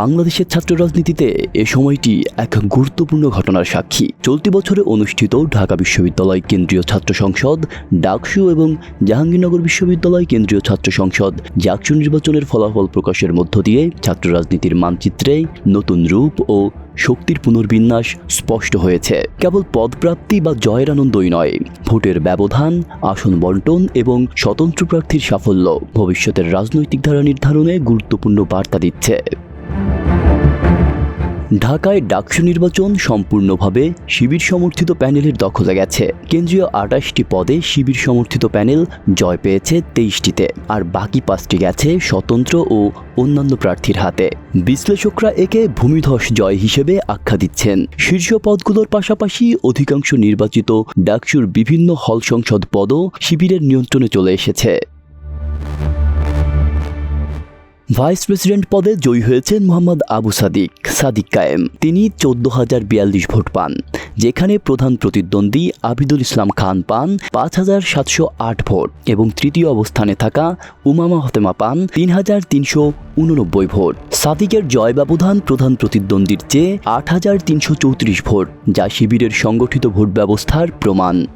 বাংলাদেশের ছাত্র রাজনীতিতে এ সময়টি এক গুরুত্বপূর্ণ ঘটনার সাক্ষী। চলতি বছরে অনুষ্ঠিত ঢাকা বিশ্ববিদ্যালয় কেন্দ্রীয় ছাত্র সংসদ, ডাকসু এবং জাহাঙ্গীরনগর বিশ্ববিদ্যালয় কেন্দ্রীয় ছাত্র সংসদ জাকসু নির্বাচনের ফলাফল প্রকাশের মধ্য দিয়ে ছাত্র রাজনীতির মানচিত্রে নতুন রূপ ও শক্তির পুনর্বিন্যাস স্পষ্ট হয়েছে। কেবল পদপ্রাপ্তি বা জয়ের আনন্দই নয়, ভোটের ব্যবধান, আসন বন্টন এবং স্বতন্ত্র প্রার্থীর সাফল্য ভবিষ্যতের রাজনৈতিক ধারা নির্ধারণে গুরুত্বপূর্ণ বার্তা দিচ্ছে। ঢাকায় ডাকসু নির্বাচন সম্পূর্ণভাবে শিবির সমর্থিত প্যানেলের দখলে গেছে। কেন্দ্রীয় আটাশটি পদে শিবির সমর্থিত প্যানেল জয় পেয়েছে তেইশটিতে, আর বাকি পাঁচটি গেছে স্বতন্ত্র ও অন্যান্য প্রার্থীর হাতে। বিশ্লেষকরা একে ভূমিধস জয় হিসেবে আখ্যা দিচ্ছেন। শীর্ষ পদগুলোর পাশাপাশি অধিকাংশ নির্বাচিত ডাকসুর বিভিন্ন হল সংসদ পদও শিবিরের নিয়ন্ত্রণে চলে এসেছে। ভাইস প্রেসিডেন্ট পদে জয়ী হয়েছেন মোহাম্মদ আবু সাদিক সাদিক কায়েম। তিনি চোদ্দ হাজার বিয়াল্লিশ ভোট পান, যেখানে প্রধান প্রতিদ্বন্দ্বী আবিদুল ইসলাম খান পান পাঁচ হাজার সাতশো আট ভোট এবং তৃতীয় অবস্থানে থাকা উমামা হতেমা পান তিন হাজার তিনশো উননব্বই ভোট। সাদিকের জয় ব্যবধান প্রধান প্রতিদ্বন্দ্বীর চেয়ে আট হাজার তিনশো চৌত্রিশ ভোট, যা শিবিরের সংগঠিত ভোট ব্যবস্থার প্রমাণ।